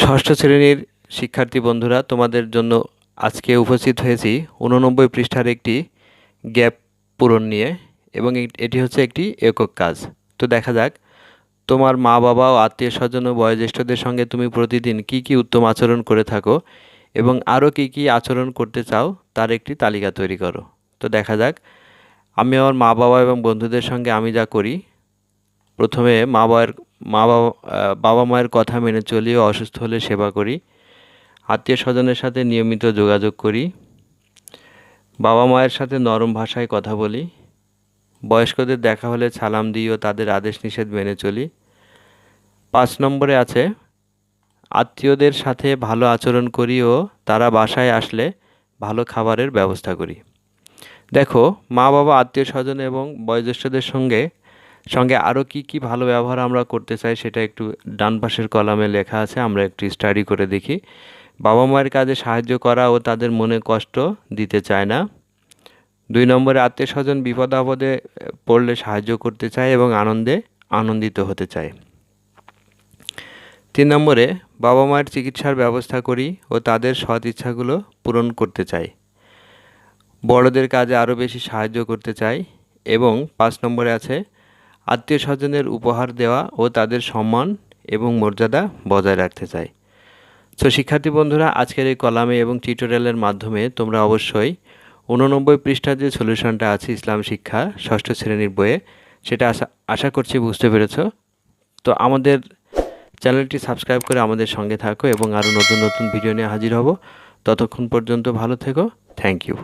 ষষ্ঠ শ্রেণির শিক্ষার্থী বন্ধুরা, তোমাদের জন্য আজকে উপস্থিত হয়েছি উননব্বই পৃষ্ঠার একটি গ্যাপ পূরণ নিয়ে এবং এটি হচ্ছে একটি একক কাজ। তো দেখা যাক, তোমার মা বাবা ও আত্মীয় স্বজন ও বয়োজ্যেষ্ঠদের সঙ্গে তুমি প্রতিদিন কি কি উত্তম আচরণ করে থাকো এবং আরও কি কি আচরণ করতে চাও তার একটি তালিকা তৈরি করো। তো দেখা যাক, আমি আমার মা বাবা এবং বন্ধুদের সঙ্গে আমি যা করি প্রথমে মা বাবার, মা বাবা বাবা মায়ের কথা মেনে চলি ও অসুস্থ হলে সেবা করি। আত্মীয় স্বজনের সাথে নিয়মিত যোগাযোগ করি। বাবা মায়ের সাথে নরম ভাষায় কথা বলি। বয়স্কদের দেখা হলে সালাম দিই ও তাদের আদেশ নিষেধ মেনে চলি। পাঁচ নম্বরে আছে, আত্মীয়দের সাথে ভালো আচরণ করি ও তারা বাসায় আসলে ভালো খাবারের ব্যবস্থা করি। দেখো, মা বাবা, আত্মীয় স্বজন এবং বয়োজ্যেষ্ঠদের সঙ্গে সঙ্গে আরও কি কি ভালো ব্যবহার আমরা করতে চাই সেটা একটু ডান পাশের কলামে লেখা আছে, আমরা একটু স্টাডি করে দেখি। বাবা মায়ের কাজে সাহায্য করা ও তাদের মনে কষ্ট দিতে চায় না। দুই নম্বরে আত্মীয় স্বজন বিপদ আপদে পড়লে সাহায্য করতে চায় এবং আনন্দে আনন্দিত হতে চায়। তিন নম্বরে বাবা মায়ের চিকিৎসার ব্যবস্থা করি ও তাদের সৎ ইচ্ছাগুলো পূরণ করতে চাই। বড়দের কাজে আরও বেশি সাহায্য করতে চাই এবং পাঁচ নম্বরে আছে আত্মীয় স্বজনের উপহার দেওয়া ও তাদের সম্মান এবং মর্যাদা বজায় রাখতে চাই তো শিক্ষার্থী বন্ধুরা, আজকের এই কলামে এবং টিউটোরিয়ালের মাধ্যমে তোমরা অবশ্যই উননব্বই পৃষ্ঠার যে সলিউশনটা আছে ইসলাম শিক্ষা ষষ্ঠ শ্রেণির বইয়ে, সেটা আশা আশা করছি বুঝতে পেরেছ। তো আমাদের চ্যানেলটি সাবস্ক্রাইব করে আমাদের সঙ্গে থাকো এবং আরও নতুন নতুন ভিডিও নিয়ে হাজির হব। ততক্ষণ পর্যন্ত ভালো থেকো। Thank you.